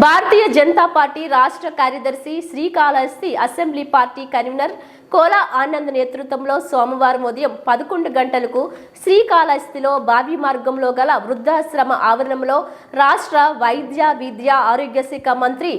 భారతీయ Janata party రాష్ట్ర కార్యదర్శి Srikalahasti assembly party convener Kola Anand నేతృత్వంలో సోమవారం ఉదయం పదకొండు గంటలకు శ్రీకాళహస్తిలో బావి మార్గంలో గల వృద్ధాశ్రమ ఆవరణంలో రాష్ట్ర వైద్య విద్య ఆరోగ్య శాఖ మంత్రి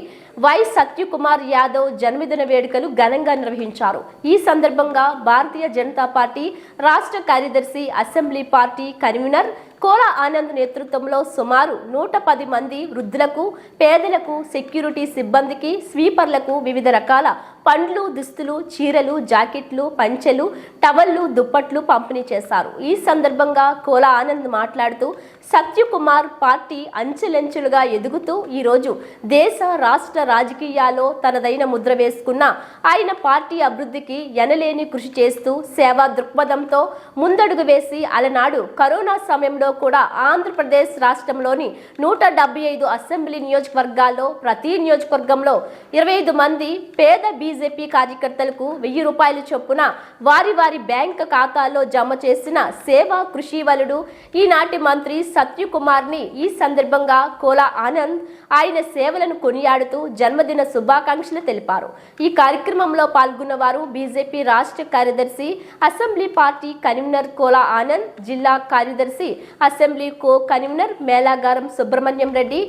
వై సత్యకుమార్ యాదవ్ జన్మదిన వేడుకలు ఘనంగా నిర్వహించారు. ఈ సందర్భంగా భారతీయ జనతా పార్టీ రాష్ట్ర కార్యదర్శి assembly party convener Kola Anand నేతృత్వంలో సుమారు నూట పది మంది వృద్ధులకు పేదలకు సెక్యూరిటీ సిబ్బందికి స్వీపర్లకు వివిధ రకాల పండ్లు దుస్తులు చీరలు జాకెట్లు పంచెలు టవల్లు దుప్పట్లు పంపిణీ చేశారు. ఈ సందర్భంగా కోలా ఆనంద్ మాట్లాడుతూ సత్యకుమార్ పార్టీ అంచెలంచెలుగా ఎదుగుతూ ఈరోజు దేశ రాష్ట్ర రాజకీయాల్లో తనదైన ముద్ర వేసుకున్న ఆయన పార్టీ అభివృద్ధికి ఎనలేని కృషి చేస్తూ సేవా దృక్పథంతో ముందడుగు వేసి అలనాడు కరోనా సమయంలో కూడా ఆంధ్రప్రదేశ్ రాష్ట్రంలోని నూట డెబ్బై ఐదు అసెంబ్లీ నియోజకవర్గాల్లో ప్రతి నియోజకవర్గంలో ఇరవై ఐదు మంది పేద బీజేపీ కార్యకర్తలకు వెయ్యి రూపాయలు చొప్పున వారి వారి బ్యాంక్ ఖాతాల్లో జమ చేసిన సేవా కృషి వలుడు ఈనాటి మంత్రి సత్యకుమార్ని ఈ సందర్భంగా కోలా ఆనంద్ ఆయన సేవలను కొనియాడుతూ జన్మదిన శుభాకాంక్షలు తెలిపారు. ఈ కార్యక్రమంలో పాల్గొన్న వారు బీజేపీ రాష్ట్ర కార్యదర్శి assembly party convener Kola Anand జిల్లా కార్యదర్శి assembly co convener Melagaram Subrahmanyam Reddy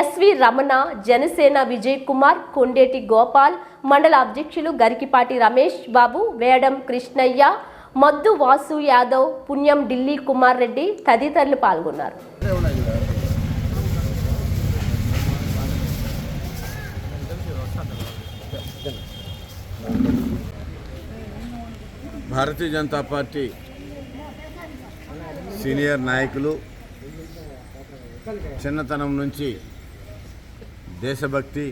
S V Ramana Janasena Vijay Kumar Kondeti Gopal మండల అధ్యక్షులు గరికిపాటి రమేష్ బాబు వేడం కృష్ణయ్య మద్దు వాసు యాదవ్ పుణ్యం ఢిల్లీ కుమార్ రెడ్డి తదితరులు పాల్గొన్నారు. భారతీయ జనతా పార్టీ సీనియర్ నాయకులు చిన్నతనం నుంచి దేశభక్తి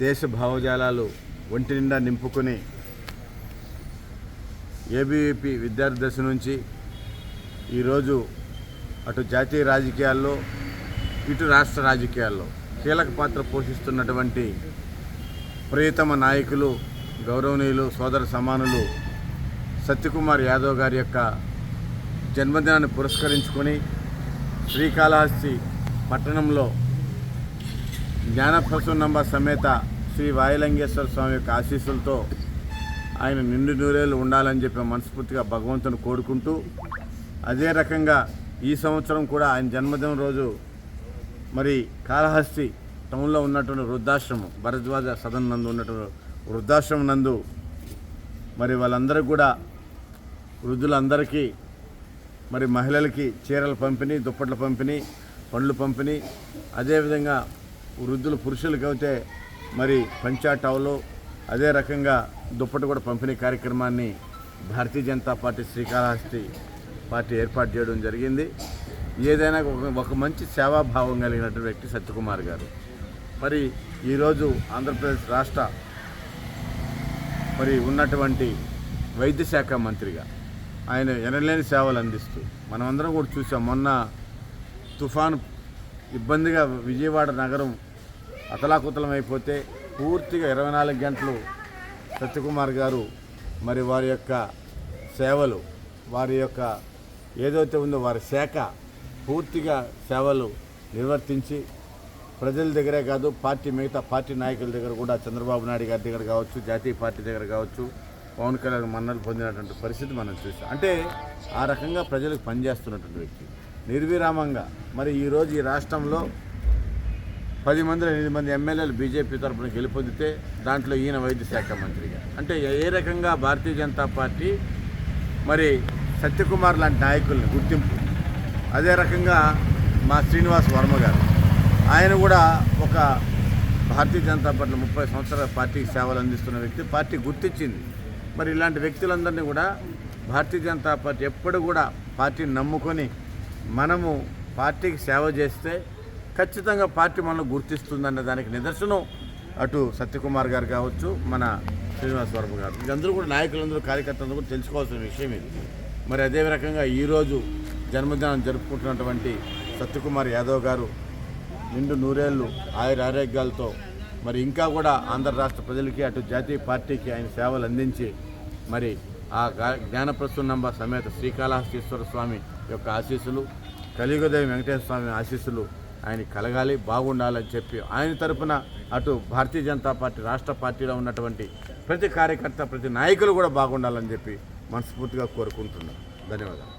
దేశ భావజాలాలు ఒంటి నిండా నింపుకొని ఏబీవీపీ విద్యార్థి దశ నుంచి ఈరోజు అటు జాతీయ రాజకీయాల్లో ఇటు రాష్ట్ర రాజకీయాల్లో కీలక పాత్ర పోషిస్తున్నటువంటి ప్రియతమ నాయకులు గౌరవనీయులు సోదర సమానులు సత్యకుమార్ యాదవ్ గారి యొక్క జన్మదినాన్ని పురస్కరించుకొని శ్రీకాళహస్తి పట్టణంలో జ్ఞానప్రసన్నమ్మ సమేత శ్రీ వాయులింగేశ్వర స్వామి యొక్క ఆశీస్సులతో ఆయన నిండు నూరేళ్ళు ఉండాలని చెప్పి మనస్ఫూర్తిగా భగవంతుని కోరుకుంటూ అదే రకంగా ఈ సంవత్సరం కూడా ఆయన జన్మదినం రోజు మరి కాళహస్తి టౌన్లో ఉన్నటువంటి వృద్ధాశ్రమం భరద్వాజ సదన్ నందు ఉన్నటువంటి వృద్ధాశ్రమం నందు మరి వాళ్ళందరికీ కూడా వృద్ధులందరికీ మరి మహిళలకి చీరల పంపిణీ దుప్పట్ల పంపిణీ పండ్లు పంపిణీ అదేవిధంగా వృద్ధులు పురుషులకి అయితే మరి పంచా అదే రకంగా దుప్పటి కూడా పంపిణీ కార్యక్రమాన్ని భారతీయ జనతా పార్టీ శ్రీకాళహస్తి పార్టీ ఏర్పాటు చేయడం జరిగింది. ఏదైనా ఒక ఒక మంచి సేవాభావం కలిగినటువంటి వ్యక్తి సత్యకుమార్ గారు. మరి ఈరోజు ఆంధ్రప్రదేశ్ రాష్ట్ర మరి ఉన్నటువంటి వైద్య శాఖ మంత్రిగా ఆయన ఎనలేని సేవలు అందిస్తూ మనమందరం కూడా చూసాం. మొన్న తుఫాను ఇబ్బందిగా విజయవాడ నగరం అతలాకుతలం అయిపోతే పూర్తిగా ఇరవై నాలుగు గంటలు సత్యకుమార్ గారు మరి వారి యొక్క సేవలు వారి యొక్క ఏదైతే ఉందో వారి శాఖ పూర్తిగా సేవలు నిర్వర్తించి ప్రజల దగ్గరే కాదు పార్టీ మిగతా పార్టీ నాయకుల దగ్గర కూడా చంద్రబాబు నాయుడు గారి దగ్గర కావచ్చు జాతీయ పార్టీ దగ్గర కావచ్చు పవన్ కళ్యాణ్ మన్నలు పొందినటువంటి పరిస్థితి మనం చూసాం. అంటే ఆ రకంగా ప్రజలకు పనిచేస్తున్నటువంటి వ్యక్తి నిర్విరామంగా. మరి ఈరోజు ఈ రాష్ట్రంలో పది మంది ఎనిమిది మంది ఎమ్మెల్యేలు బీజేపీ తరఫున గెలుపొందితే దాంట్లో ఈయన వైద్య శాఖ మంత్రిగా. అంటే ఏ రకంగా భారతీయ జనతా పార్టీ మరి సత్యకుమార్ లాంటి నాయకుల్ని గుర్తింపు? అదే రకంగా మా శ్రీనివాస్ వర్మ గారు. ఆయన కూడా ఒక భారతీయ జనతా పార్టీ ముప్పై సంవత్సరాల పార్టీకి సేవలు అందిస్తున్న వ్యక్తి. పార్టీ గుర్తించింది. మరి ఇలాంటి వ్యక్తులందరినీ కూడా భారతీయ జనతా పార్టీ ఎప్పుడు కూడా పార్టీని నమ్ముకొని మనము పార్టీకి సేవ చేస్తే ఖచ్చితంగా పార్టీ మనల్ని గుర్తిస్తుందన్న దానికి నిదర్శనం అటు సత్యకుమార్ గారు కావచ్చు మన శ్రీనివాస్ వర్మ గారు. ఇదందరూ కూడా నాయకులందరూ కార్యకర్తలందరూ కూడా తెలుసుకోవాల్సిన విషయం ఇది. మరి అదే రకంగా ఈరోజు జన్మదినం జరుపుకుంటున్నటువంటి సత్యకుమార్ యాదవ్ గారు నిండు నూరేళ్ళు ఆయుర ఆరోగ్యాలతో మరి ఇంకా కూడా ఆంధ్ర రాష్ట్ర ప్రజలకి అటు జాతీయ పార్టీకి ఆయన సేవలు అందించి మరి ఆ గా- జ్ఞానప్రసన్నంబ సమేత శ్రీకాళహస్తీశ్వర స్వామి యొక్క ఆశీస్సులు కలియుగదేవి వెంకటేశ్వర స్వామి ఆశీస్సులు ఆయన కలగాలి బాగుండాలని చెప్పి ఆయన తరపున అటు భారతీయ జనతా పార్టీ రాష్ట్ర పార్టీలో ఉన్నటువంటి ప్రతి కార్యకర్త ప్రతి నాయకులు కూడా బాగుండాలని చెప్పి మనస్ఫూర్తిగా కోరుకుంటున్నాను ధన్యవాదాలు.